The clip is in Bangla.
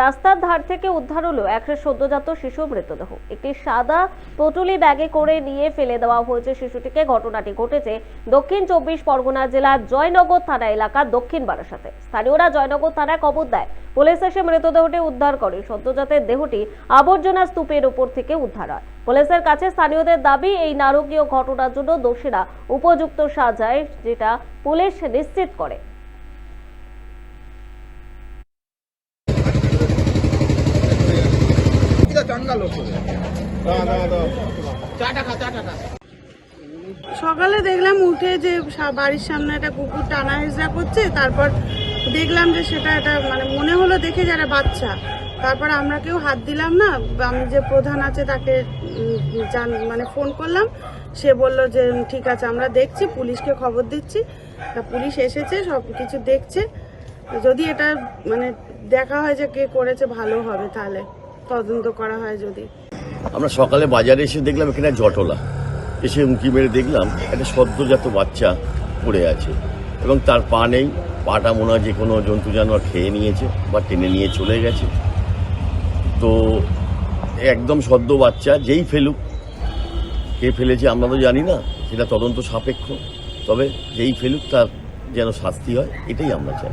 রাস্তার ধার থেকে উদ্ধার হলো একশো সদ্যজাত শিশু মৃতদেহ। একটি সাদা পটুলি ব্যাগে করে নিয়ে ফেলে দেওয়া হয়েছে শিশুটিকে। ঘটনাটি ঘটেছে দক্ষিণ চব্বিশ পরগনা জেলার জয়নগর থানা এলাকা দক্ষিণ বারাসাতে। স্থানীয়রা জয়নগর থানায় খবর দেয়, পুলিশ এসে মৃতদেহটি উদ্ধার করে। সদ্যজাতের দেহটি আবর্জনা স্তূপের উপর থেকে উদ্ধার হয়। পুলিশের কাছে স্থানীয়দের দাবি, এই নারকীয় ঘটনার জন্য দোষীরা উপযুক্ত সাজায়, যেটা পুলিশ নিশ্চিত করে। সকালে দেখলাম উঠে যে বাড়ির সামনে একটা কুকুর টানা হেজরা করছে, তারপর দেখলাম যে সেটা একটা মানে মনে হলো দেখে যারা বাচ্চা। তারপর আমরা কেউ হাত দিলাম না, আমি যে প্রধান আছে তাকে জান মানে ফোন করলাম। সে বলল যে ঠিক আছে, আমরা দেখছি, পুলিশকে খবর দিচ্ছি। তা পুলিশ এসেছে, সব কিছু দেখছে। যদি এটা মানে দেখা হয় যে কে করেছে, ভালো হবে তাহলে। তদন্ত করা হয় যদি। আমরা সকালে বাজারে এসে দেখলাম এখানে জটলা। এসে উঁকি মেরে দেখলাম একটা সদ্যজাত বাচ্চা পড়ে আছে এবং তার পা নেই। পাটা মনে হয় যে কোনো জন্তু জানোয়ার খেয়ে নিয়েছে বা টেনে নিয়ে চলে গেছে। তো একদম সদ্য বাচ্চা, যেই ফেলুক, কে ফেলেছে আমরা তো জানি না, সেটা তদন্ত সাপেক্ষ। তবে যেই ফেলুক তার যেন শাস্তি হয়, এটাই আমরা চাই।